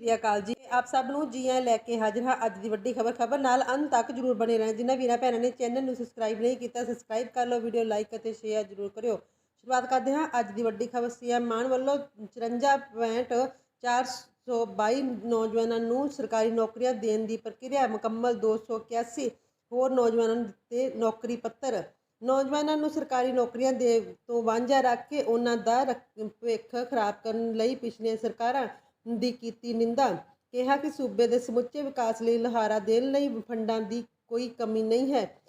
ਸ੍ਰੀ ਅਕਾਲ ਜੀ। ਆਪ ਸਭ ਨੂੰ ਜੀ ਆਇਆਂ ਲੈ ਕੇ ਹਾਜ਼ਰ ਹਾਂ ਅੱਜ ਦੀ ਵੱਡੀ ਖਬਰ। ਖਬਰ ਨਾਲ ਅੰਤ ਤੱਕ ਜਰੂਰ ਬਣੇ ਰਹਿਣਾ। ਜਿਨ੍ਹਾਂ ਵੀਰਾਂ ਭੈਣਾਂ ਨੇ ਚੈਨਲ ਨੂੰ ਸਬਸਕ੍ਰਾਈਬ ਨਹੀਂ ਕੀਤਾ ਸਬਸਕ੍ਰਾਈਬ ਕਰ ਲਓ ਵੀਡੀਓ ਲਾਈਕ ਅਤੇ ਸ਼ੇਅਰ ਜਰੂਰ ਕਰਿਓ। ਸ਼ੁਰੂਆਤ ਕਰਦੇ ਹਾਂ ਅੱਜ ਦੀ ਵੱਡੀ ਖਬਰ। ਸੀਐਮ ਮਾਨ ਵੱਲੋਂ 54.422 ਨੌਜਵਾਨਾਂ ਨੂੰ ਸਰਕਾਰੀ ਨੌਕਰੀਆਂ ਦੇਣ ਦੀ ਪ੍ਰਕਿਰਿਆ ਮੁਕੰਮਲ 281 ਹੋਰ ਨੌਜਵਾਨਾਂ ਨੂੰ ਦਿੱਤੇ ਨੌਕਰੀ ਪੱਤਰ। ਨੌਜਵਾਨਾਂ ਨੂੰ ਸਰਕਾਰੀ ਨੌਕਰੀਆਂ ਦੇ ਤੋਂ ਵਾਂਝਾ ਰੱਖ ਕੇ ਉਹਨਾਂ ਦਾ ਰੱਖ- ਭਵਿੱਖ ਖਰਾਬ ਕਰਨ ਲਈ ਪਿਛਲੀਆਂ ਸਰਕਾਰਾਂ ਦੀ ਕੀਤੀ ਨਿੰਦਾ। ਕਿਹਾ ਕਿ ਸੂਬੇ ਦੇ ਸਮੁੱਚੇ ਵਿਕਾਸ ਲਈ ਲਹਾਰਾ ਦੇਣ ਲਈ ਫੰਡਾਂ ਦੀ ਕੋਈ ਕਮੀ ਨਹੀਂ ਹੈ।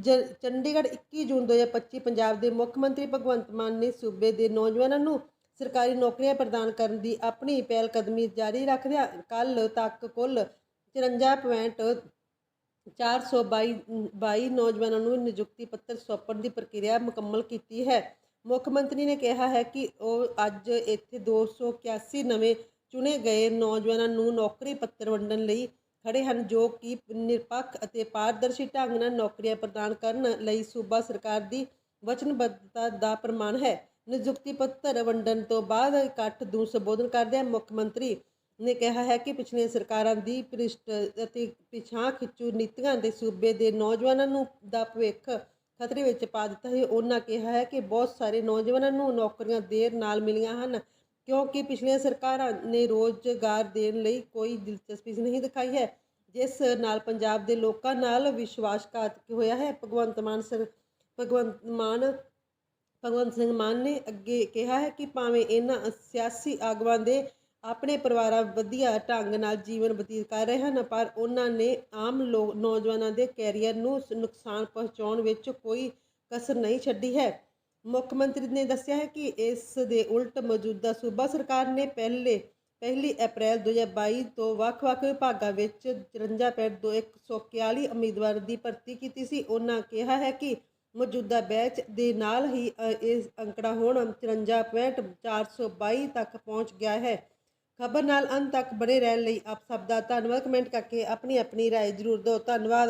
ਜ- ਚੰਡੀਗੜ੍ਹ 21 ਜੂਨ 2025 ਪੰਜਾਬ ਦੇ ਮੁੱਖ ਮੰਤਰੀ ਭਗਵੰਤ ਮਾਨ ਨੇ ਸੂਬੇ ਦੇ ਨੌਜਵਾਨਾਂ ਨੂੰ ਸਰਕਾਰੀ ਨੌਕਰੀਆਂ ਪ੍ਰਦਾਨ ਕਰਨ ਦੀ ਆਪਣੀ ਪਹਿਲ ਕਦਮੀ ਜਾਰੀ ਰੱਖਦਿਆਂ ਕੱਲ ਤੱਕ ਕੁੱਲ 54.422 22 ਨੌਜਵਾਨਾਂ ਨੂੰ ਨਿਯੁਕਤੀ ਪੱਤਰ ਸੌਂਪਣ ਦੀ ਪ੍ਰਕਿਰਿਆ ਮੁਕੰਮਲ ਕੀਤੀ ਹੈ। ਮੁੱਖ ਮੰਤਰੀ ਨੇ ਕਿਹਾ ਹੈ ਕਿ ਉਹ ਅੱਜ ਇੱਥੇ 281 ਨਵੇਂ ਚੁਣੇ ਗਏ ਨੌਜਵਾਨਾਂ ਨੂੰ ਨੌਕਰੀ ਪੱਤਰ ਵੰਡਣ ਲਈ ਖੜੇ ਹਨ, ਜੋ ਕਿ ਨਿਰਪੱਖ ਅਤੇ ਪਾਰਦਰਸ਼ੀ ਢੰਗ ਨਾਲ ਨੌਕਰੀਆਂ ਪ੍ਰਦਾਨ ਕਰਨ ਲਈ ਸੂਬਾ ਸਰਕਾਰ ਦੀ ਵਚਨਬੱਧਤਾ ਦਾ ਪ੍ਰਮਾਣ ਹੈ। ਨਿਯੁਕਤੀ ਪੱਤਰ ਵੰਡਣ ਤੋਂ ਬਾਅਦ ਇਕੱਠ ਨੂੰ ਸੰਬੋਧਨ ਕਰਦਿਆਂ ਮੁੱਖ ਮੰਤਰੀ ਨੇ ਕਿਹਾ ਹੈ ਕਿ ਪਿਛਲੀਆਂ ਸਰਕਾਰਾਂ ਦੀ ਭ੍ਰਿਸ਼ਟ ਅਤੇ ਪਿਛਾਂ ਖਿੱਚੂ ਨੀਤੀਆਂ ਦੇ ਸੂਬੇ ਦੇ ਨੌਜਵਾਨਾਂ ਨੂੰ ਦਾ ਭਵਿੱਖ ਖਤਰੇ ਵਿੱਚ ਪਾ ਦਿੱਤਾ ਹੈ ਉਹਨਾਂ ਕਿਹਾ ਹੈ ਕਿ ਬਹੁਤ ਸਾਰੇ ਨੌਜਵਾਨਾਂ ਨੂੰ ਨੌਕਰੀਆਂ ਦੇਰ ਨਾਲ ਮਿਲੀਆਂ ਹਨ। ਕਿਉਂਕਿ ਪਿਛਲੀਆਂ ਸਰਕਾਰਾਂ ਨੇ ਰੋਜ਼ਗਾਰ ਦੇਣ ਲਈ ਕੋਈ ਦਿਲਚਸਪੀ ਨਹੀਂ ਦਿਖਾਈ ਹੈ, ਜਿਸ ਨਾਲ ਪੰਜਾਬ ਦੇ ਲੋਕਾਂ ਨਾਲ ਵਿਸ਼ਵਾਸਘਾਤ ਹੋਇਆ ਹੈ। ਭਗਵੰਤ ਮਾਨ ਸਰ, ਭਗਵੰਤ ਮਾਨ, ਭਗਵੰਤ ਸਿੰਘ ਮਾਨ ਨੇ ਅੱਗੇ ਕਿਹਾ ਹੈ ਕਿ ਭਾਵੇਂ ਇਹਨਾਂ ਸਿਆਸੀ ਆਗੂਆਂ ਦੇ ਆਪਣੇ ਪਰਿਵਾਰਾਂ ਵਧੀਆ ਢੰਗ ਨਾਲ ਜੀਵਨ ਬਤੀਤ ਕਰ ਰਹੇ ਹਨ, ਪਰ ਉਹਨਾਂ ਨੇ ਆਮ ਲੋਕ ਨੌਜਵਾਨਾਂ ਦੇ ਕੈਰੀਅਰ ਨੂੰ ਨੁਕਸਾਨ ਪਹੁੰਚਾਉਣ ਵਿੱਚ ਕੋਈ ਕਸਰ ਨਹੀਂ ਛੱਡੀ ਹੈ। ਮੁੱਖ ਮੰਤਰੀ ਨੇ ਦੱਸਿਆ ਹੈ ਕਿ ਇਸ ਦੇ ਉਲਟ ਮੌਜੂਦਾ ਸੂਬਾ ਸਰਕਾਰ ਨੇ ਪਹਿਲੇ ਪਹਿਲੀ ਅਪ੍ਰੈਲ 2022 ਤੋਂ ਵੱਖ-ਵੱਖ ਵਿਭਾਗਾਂ ਵਿੱਚ 54.141 ਉਮੀਦਵਾਰ ਦੀ ਭਰਤੀ ਕੀਤੀ ਸੀ ਉਹਨਾਂ ਕਿਹਾ ਹੈ ਕਿ ਮੌਜੂਦਾ ਬੈਚ ਦੇ ਨਾਲ ਹੀ ਅ, ਇਸ ਅੰਕੜਾ ਹੁਣ 54.422 ਤੱਕ ਪਹੁੰਚ ਗਿਆ ਹੈ ਖਬਰ ਨਾਲ ਅੰਤ ਤੱਕ ਬਣੇ ਰਹਿਣ ਲਈ ਆਪ ਸਭ ਦਾ ਧੰਨਵਾਦ ਕਮੈਂਟ ਕਰਕੇ ਆਪਣੀ ਆਪਣੀ رائے ਜ਼ਰੂਰ ਦਿਓ ਧੰਨਵਾਦ